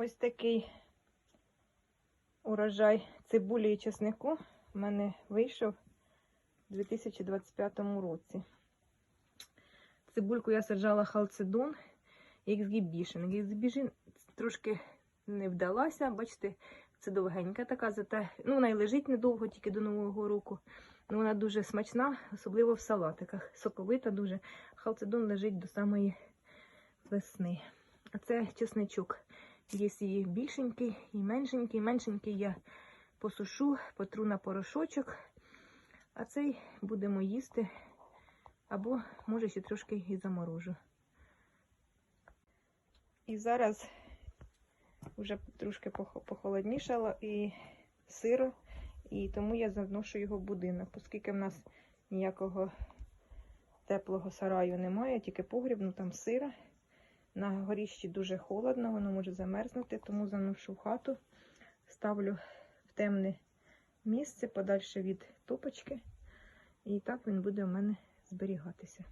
Ось такий урожай цибулі і чеснику в мене вийшов у 2025 році. Цибульку я саджала халцедон і ексгібішн. Ексгібішн трошки не вдалася. Бачите, це довгенька така, зате ну, вона й лежить недовго, тільки до Нового року. Ну, вона дуже смачна, особливо в салатиках. Соковита дуже. Халцедон лежить до самої весни. А це чесничок. Є і більшенький, і меншенький. Меншенький я посушу, потру на порошочок. А цей будемо їсти. Або, може, ще трошки і заморожу. І зараз вже трошки похолоднішало і сиро, і тому я заношу його в будинок, оскільки в нас ніякого теплого сараю немає, тільки погріб, ну там сиро. На горіщі дуже холодно, воно може замерзнути, тому заношу хату, ставлю в темне місце подальше від топочки. І так він буде у мене зберігатися.